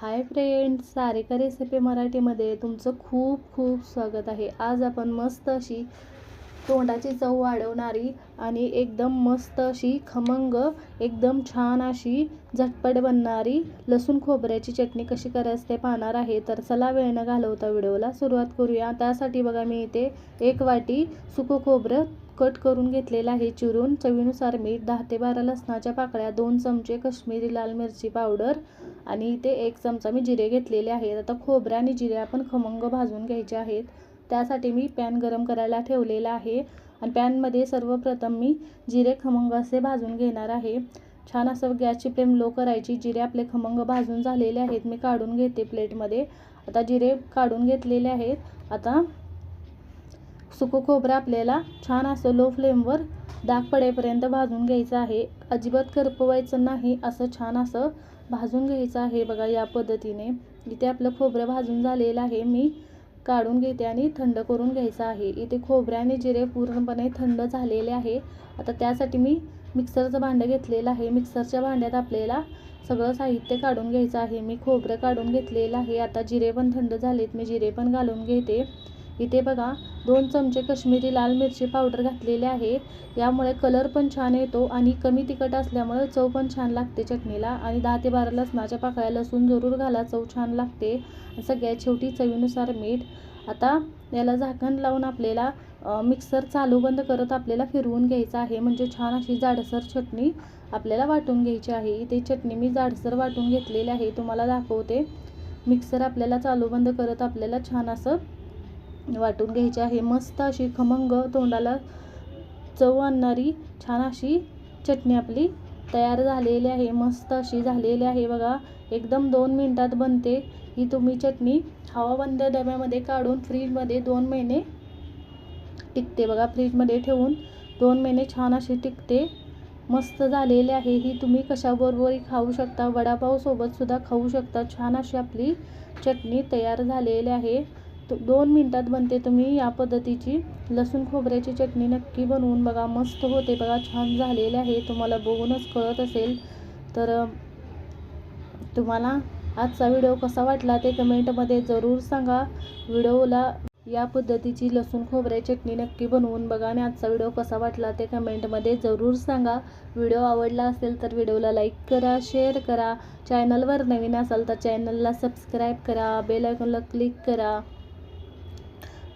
Hi friends Sarika recipe मराठीमध्ये तुमचं खूप खूप स्वागत आहे. आज आपण मस्त अशी तोंडाची चव वाढवणारी आणि एकदम मस्त अशी खमंग एकदम छान अशी झटपट बनणारी लसूण खोबऱ्याची चटणी कशी करायचं ते पाहणार आहे. तर चला वेळ न घालवता व्हिडिओला सुरुवात करूया. त्यासाठी बघा मी इथे एक वाटी सुकं खोबरं कट करून घेतलेलं आहे चिरून. चवीनुसार मीठ दहा ते बारा लसणाच्या पाकळ्या दोन चमचे कश्मीरी लाल मिरची पावडर आणि इथे एक चमचा मी जिरे घेतलेले आहेत. आता खोबरं आणि जिरे आपण खमंग भाजून घ्यायचे आहेत. त्यासाठी मी पॅन गरम करायला ठेवलेला आहे. आणि पॅनमध्ये सर्वप्रथम मी जिरे खमंग असे भाजून घेणार आहे. छान असं गॅसची फ्लेम लो करायची. जिरे आपले खमंग भाजून झालेले आहेत. मी काढून घेते प्लेटमध्ये. आता जिरे काढून घेतलेले आहेत. आता सुकं खोबरं आपल्याला छान असं लो फ्लेमवर डाग पडेपर्यंत भाजून घ्यायचं आहे. अजिबात करपवायचं नाही असं छान असं भाजून घ्यायचं आहे बघा या पद्धतीने. इथे आपलं खोबरं भाजून झालेलं आहे. मी काढून घेते आणि थंड करून घ्यायचं आहे. इथे खोबऱ्याने जिरे पूर्णपणे थंड झालेले आहे. आता त्यासाठी मी मिक्सरचं भांडं घेतलेलं आहे. मिक्सरच्या भांड्यात आपल्याला सगळं साहित्य काढून घ्यायचं आहे. मी खोबरं काढून घेतलेलं आहे. आता जिरे पण थंड झालेत. मी जिरे पण घालून घेते. इथे बघा दोन चमचे कश्मीरी लाल मिरची पावडर घातलेले आहे यामुळे कलर पण छान येतो आणि कमी तिखट असल्यामुळे चव पण छान लागते चटणीला. आणि दहा ते बारा लसणाच्या पाकळ्या लसूण जरूर घाला चव छान लागते. सगळ्यात शेवटी चवीनुसार मीठ. आता याला झाकण लावून आपल्याला मिक्सर चालू बंद करत आपल्याला फिरवून घ्यायचं आहे. म्हणजे छान अशी जाडसर चटणी आपल्याला वाटून घ्यायची आहे. इथे चटणी मी जाडसर वाटून घेतलेली आहे तुम्हाला दाखवते. मिक्सर आपल्याला चालू बंद करत आपल्याला छान असं वाटून घ्यायची आहे. मस्त अशी खमंग तोंडाला चव आणणारी छान अशी चटणी आपली तयार झालेली आहे. मस्त अशी झालेली आहे बघा. एकदम दोन मिनटात बनते ही तुम्ही चटणी. हवाबंद डब्यामध्ये काढून फ्रीजमध्ये दोन महिने टिकते बघा. फ्रीजमध्ये ठेवून दोन महिने छान अशी टिकते. मस्त झालेली आहे ही तुम्ही कशाबरोबरही खाऊ शकता. वडापावसोबतसुद्धा खाऊ शकता. छान अशी आपली चटणी तयार झालेली आहे. दोन मिनटात बनते तुम्ही या पद्धतीची. लसूण खोबऱ्याची चटणी नक्की बनवून बघा मस्त होते बघा छान झालेले आहे. तुम्हाला बघूनच कळत असेल. तर तुम्हाला आजचा व्हिडिओ कसा वाटला ते कमेंटमध्ये जरूर सांगा. व्हिडिओला या पद्धतीची लसूण खोबऱ्या चटणी नक्की बनवून बघा आणि आजचा व्हिडिओ कसा वाटला ते कमेंटमध्ये जरूर सांगा. व्हिडिओ आवडला असेल तर व्हिडिओला लाईक करा शेअर करा. चॅनलवर नवीन असाल तर चॅनलला सबस्क्राईब करा बेल आयकॉनला क्लिक करा.